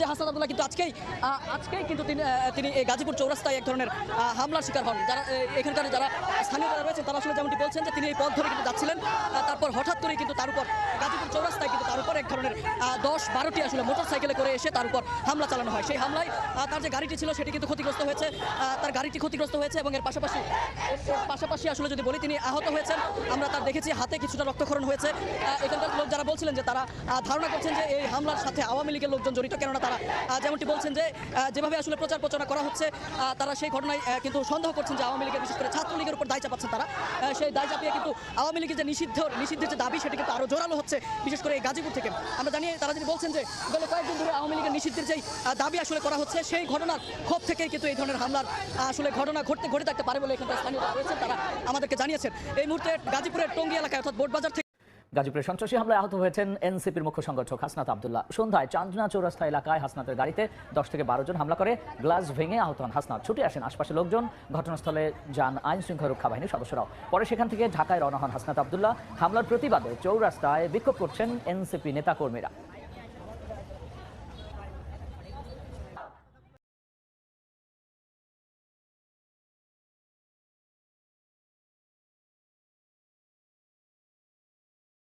যে হাসান আব্দুল্লাহ কিন্তু আজকেই আজকেই কিন্তু তিনি তিনি গাজীপুর চৌরাস্তায় এক ধরনের হামলার শিকার হন। যারা এখানকার যারা স্থানীয় যারা রয়েছেন, তারা আসলে যেমনটি বলছেন যে তিনি এই পথ ধরে কিন্তু যাচ্ছিলেন তারপর হঠাৎ করেই কিন্তু তার উপর, গাজীপুর চৌরাস্তায় কিন্তু তার উপর এক ধরনের দশ বারোটি আসলে মোটর সাইকেলে করে এসে তার উপর হামলা চালানো হয়। সেই হামলায় তার যে গাড়িটি ছিল সেটি কিন্তু ক্ষতিগ্রস্ত হয়েছে তার গাড়িটি ক্ষতিগ্রস্ত হয়েছে এবং এর পাশাপাশি পাশাপাশি আসলে যদি বলি তিনি আহত হয়েছেন। আমরা তার দেখেছি হাতে কিছুটা রক্তক্ষরণ হয়েছে। এখানকার লোক যারা বলছিলেন যে তারা ধারণা করছেন যে এই হামলার সাথে আওয়ামী লীগের লোকজন জড়িত, কেননা তারা যেমনটি বলছেন যে যেভাবে আসলে প্রচার প্রচারণা করা হচ্ছে তারা সেই ঘটনায় কিন্তু সন্দেহ করছেন যে আওয়ামী লীগের, বিশেষ করে ছাত্রলীগের উপর দায় চাপাচ্ছেন তারা। সেই দায় চাপিয়ে কিন্তু আওয়ামী লীগের যে নিষিদ্ধ, নিষিদ্ধের যে দাবি, সেটি কিন্তু আরও জোরালো হচ্ছে, বিশেষ করে এই গাজীপুর থেকে। আমরা জানি, তারা যদি বলছেন যে গত কয়েকদিন ধরে আওয়ামী লীগের নিষিদ্ধের যেই দাবি আসলে করা হচ্ছে, সেই ঘটনার ক্ষোভ থেকেই কিন্তু এই ধরনের হামলার আসলে ঘটনা ঘটতে, ঘটে থাকতে পারে বলে এখানকার স্থানীয় রয়েছেন, তারা আমাদেরকে জানিয়েছেন। এই মুহূর্তে গাজীপুরের টঙ্গী এলাকায় অর্থাৎ বোটবাজার থেকে গাজীপুরের সন্ত্রাসী হামলায় আহত হয়েছেন এনসিপির মুখ্য সংগঠক হাসনাত আবদুল্লাহ। সন্ধ্যায় চান্দনা চৌরাস্তা এলাকায় হাসনাতের গাড়িতে দশ থেকে বারো জন হামলা করে গ্লাস ভেঙে আহত হন হাসনাত। ছুটে আসেন আশপাশের লোকজন, ঘটনাস্থলে যান আইন শৃঙ্খলা রক্ষা বাহিনীর সদস্যরাও। পরে সেখান থেকে ঢাকায় রওনা হন হাসনাত আবদুল্লাহ। হামলার প্রতিবাদে চৌরাস্তায় বিক্ষোভ করছেন এনসিপি নেতাকর্মীরা।